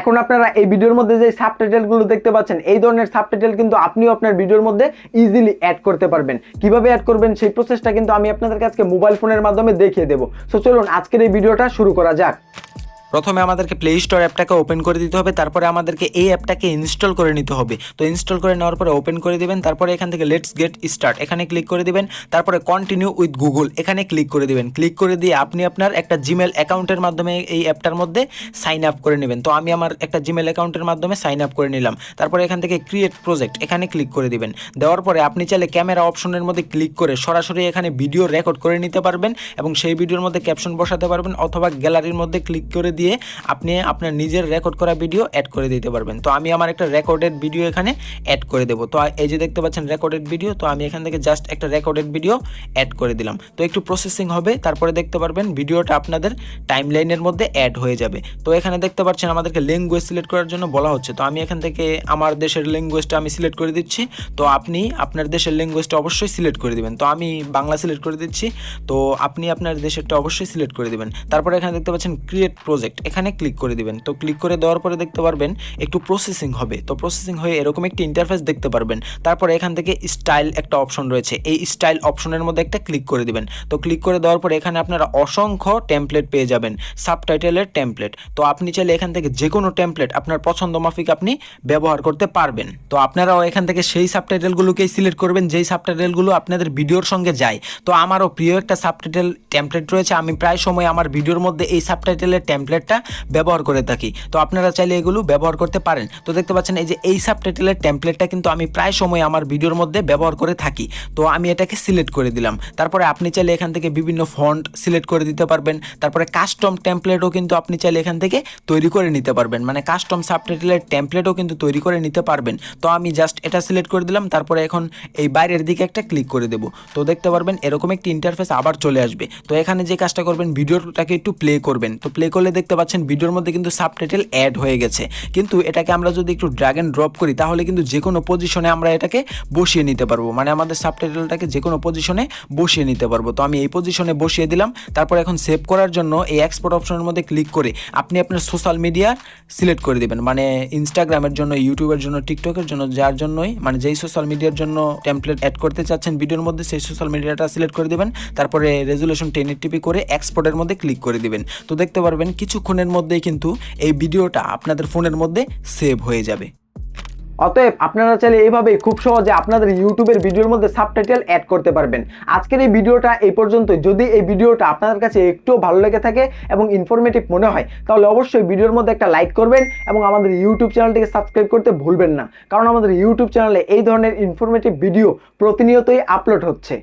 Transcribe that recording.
এখন আপনারা এই ভিডিওর মধ্যে যে সাবটাইটেলগুলো দেখতে পাচ্ছেন, এই ধরনের সাবটাইটেল কিন্তু আপনিও আপনার ভিডিওর মধ্যে ইজিলি অ্যাড করতে পারবেন। কীভাবে অ্যাড করবেন সেই প্রসেসটা কিন্তু আমি আপনাদের কাছে মোবাইল ফোনের মাধ্যমে দেখিয়ে দেবো। সো চলুন আজকের এই ভিডিওটা শুরু করা যাক। প্রথমে আমাদেরকে প্লে স্টোর অ্যাপটাকে ওপেন করে দিতে হবে, তারপরে আমাদেরকে এই অ্যাপটাকে ইনস্টল করে নিতে হবে। তো ইনস্টল করে নেওয়ার পরে ওপেন করে দিবেন, তারপরে এখান থেকে লেটস গেট স্টার্ট এখানে ক্লিক করে দিবেন, তারপরে কন্টিনিউ উইথ গুগল এখানে ক্লিক করে দিবেন। ক্লিক করে দিয়ে আপনি আপনার একটা জিমেল অ্যাকাউন্টের মাধ্যমে এই অ্যাপটার মধ্যে সাইন আপ করে নেবেন। তো আমি আমার একটা জিমেল অ্যাকাউন্টের মাধ্যমে সাইন আপ করে নিলাম। তারপরে এখান থেকে ক্রিয়েট প্রজেক্ট এখানে ক্লিক করে দিবেন। দেওয়ার পরে আপনি চাইলে ক্যামেরা অপশনের মধ্যে ক্লিক করে সরাসরি এখানে ভিডিও রেকর্ড করে নিতে পারবেন এবং সেই ভিডিওর মধ্যে ক্যাপশন বসাতে পারবেন অথবা গ্যালারির মধ্যে ক্লিক করে দিয়ে আপনি আপনার নিজের রেকর্ড করা ভিডিও অ্যাড করে দিতে পারবেন। তো আমি আমার একটা রেকর্ডেড ভিডিও এখানে অ্যাড করে দেবো। তো এই যে দেখতে পাচ্ছেন রেকর্ডেড ভিডিও তো আমি এখান থেকে জাস্ট একটা রেকর্ডেড ভিডিও অ্যাড করে দিলাম। তো একটু প্রসেসিং হবে, তারপরে দেখতে পারবেন ভিডিওটা আপনাদের টাইম লাইনের মধ্যে অ্যাড হয়ে যাবে। তো এখানে দেখতে পাচ্ছেন আমাদেরকে ল্যাঙ্গুয়েজ সিলেক্ট করার জন্য বলা হচ্ছে। তো আমি এখান থেকে আমার দেশের ল্যাঙ্গুয়েজটা আমি সিলেক্ট করে দিচ্ছি। তো আপনি আপনার দেশের ল্যাঙ্গুয়েজটা অবশ্যই সিলেক্ট করে দিবেন। তো আমি বাংলা সিলেক্ট করে দিচ্ছি। তো আপনি আপনার দেশেরটা অবশ্যই সিলেক্ট করে দিবেন। তারপরে এখানে দেখতে পাচ্ছেন ক্রিয়েট প্রজেক্ট এখানে ক্লিক করে দিবেন। তো ক্লিক করে দেওয়ার পরে দেখতে পারবেন একটু প্রসেসিং হবে। তো প্রসেসিং হয়ে এরকম একটি ইন্টারফেস দেখতে পারবেন। তারপরে এখান থেকে স্টাইল একটা অপশন রয়েছে। এই স্টাইল অপশনের মধ্যে একটা ক্লিক করে দিবেন। তো ক্লিক করে দেওয়ার পরে এখানে আপনারা অসংখ্য টেমপ্লেট পেয়ে যাবেন। সাবটাইটেলের টেমপ্লেট তো আপনি চাইলে এখান থেকে যে কোনো টেমপ্লেট আপনার পছন্দ মাফিক আপনি ব্যবহার করতে পারবেন। তো আপনারাও এখান থেকে সেই সাবটাইটেলগুলোকেই সিলেক্ট করবেন, যেই সাবটাইটেলগুলো আপনাদের ভিডিওর সঙ্গে যায়। তো আমারও প্রিয় একটা সাবটাইটেল টেমপ্লেট রয়েছে। আমি প্রায় সময় আমার ভিডিওর মধ্যে এই সাবটাইটেলের টেমপ্লেটটা ব্যবহার করে থাকি। তো আপনারা চাইলে এগুলো ব্যবহার করতে পারেন। তো দেখতে পাচ্ছেন এই যে এই সাবটাইটেলের টেমপ্লেটটা কিন্তু আমি প্রায় সময় আমার ভিডিওর মধ্যে ব্যবহার করে থাকি। তো আমি এটাকে সিলেক্ট করে দিলাম। তারপরে আপনি চাইলে এখান থেকে বিভিন্ন ফন্ট সিলেক্ট করে দিতে পারবেন। তারপরে কাস্টম টেমপ্লেটও কিন্তু আপনি চাইলে এখান থেকে তৈরি করে নিতে পারবেন। মানে কাস্টম সাবটাইটেলের টেমপ্লেটও কিন্তু তৈরি করে নিতে পারবেন। তো আমি জাস্ট এটা সিলেক্ট করে দিলাম। তারপরে এখন এই বাইরের দিকে একটা ক্লিক করে দেবো। তো দেখতে পারবেন এরকম একটি ইন্টারফেস আবার চলে আসবে। তো এখানে যে কাজটা করবেন ভিডিওটাকে একটু প্লে করবেন। তো প্লে করলে দেখতে পাচ্ছেন ভিডিওর মধ্যে কিন্তু সাবটাইটেল অ্যাড হয়ে গেছে। কিন্তু এটাকে আমরা যদি একটু ড্র্যাগ অ্যান্ড ড্রপ করি, তাহলে কিন্তু যে কোনো পজিশনে আমরা এটাকে বসিয়ে নিতে পারব। মানে আমাদের সাবটাইটেলটাকে যে কোনো পজিশনে বসিয়ে নিতে পারব। তো আমি এই পজিশনে বসিয়ে দিলাম। তারপর এখন সেভ করার জন্য এই এক্সপোর্ট অপশনের মধ্যে ক্লিক করে আপনি আপনার সোশ্যাল মিডিয়া সিলেক্ট করে দিবেন। মানে ইনস্টাগ্রামের জন্য ইউটিউবের জন্য টিকটকের জন্য, যার জন্যই মানে যেই সোশ্যাল মিডিয়ার জন্য টেমপ্লেট অ্যাড করতে চাচ্ছেন ভিডিওর মধ্যে, সেই সোশ্যাল মিডিয়াটা সিলেক্ট করে দিবেন। তারপরে রেজুলেশন টেন টিপি করে এক্সপোর্টের মধ্যে ক্লিক করে দিবেন। তো দেখতে পারবেন কিছুক্ষণের মধ্যেই কিন্তু এই ভিডিওটা আপনাদের ফোনের মধ্যে সেভ হয়ে যাবে। অতএব আপনারা চাইলে এইভাবে খুব সহজে আপনাদের ইউটিউবের ভিডিওর মধ্যে সাবটাইটেল অ্যাড করতে পারবেন। আজকের এই ভিডিওটা এই পর্যন্ত যদি এই ভিডিওটা আপনাদের কাছে একটু ভালো লেগে থাকে এবং ইনফরমেটিভ মনে হয়, তাহলে অবশ্যই ভিডিওর মধ্যে একটা লাইক করবেন এবং আমাদের ইউটিউব চ্যানেলটিকে সাবস্ক্রাইব করতে ভুলবেন না। কারণ আমাদের ইউটিউব চ্যানেলে এই ধরনের ইনফরমেটিভ ভিডিও প্রতিনিয়তই আপলোড হচ্ছে।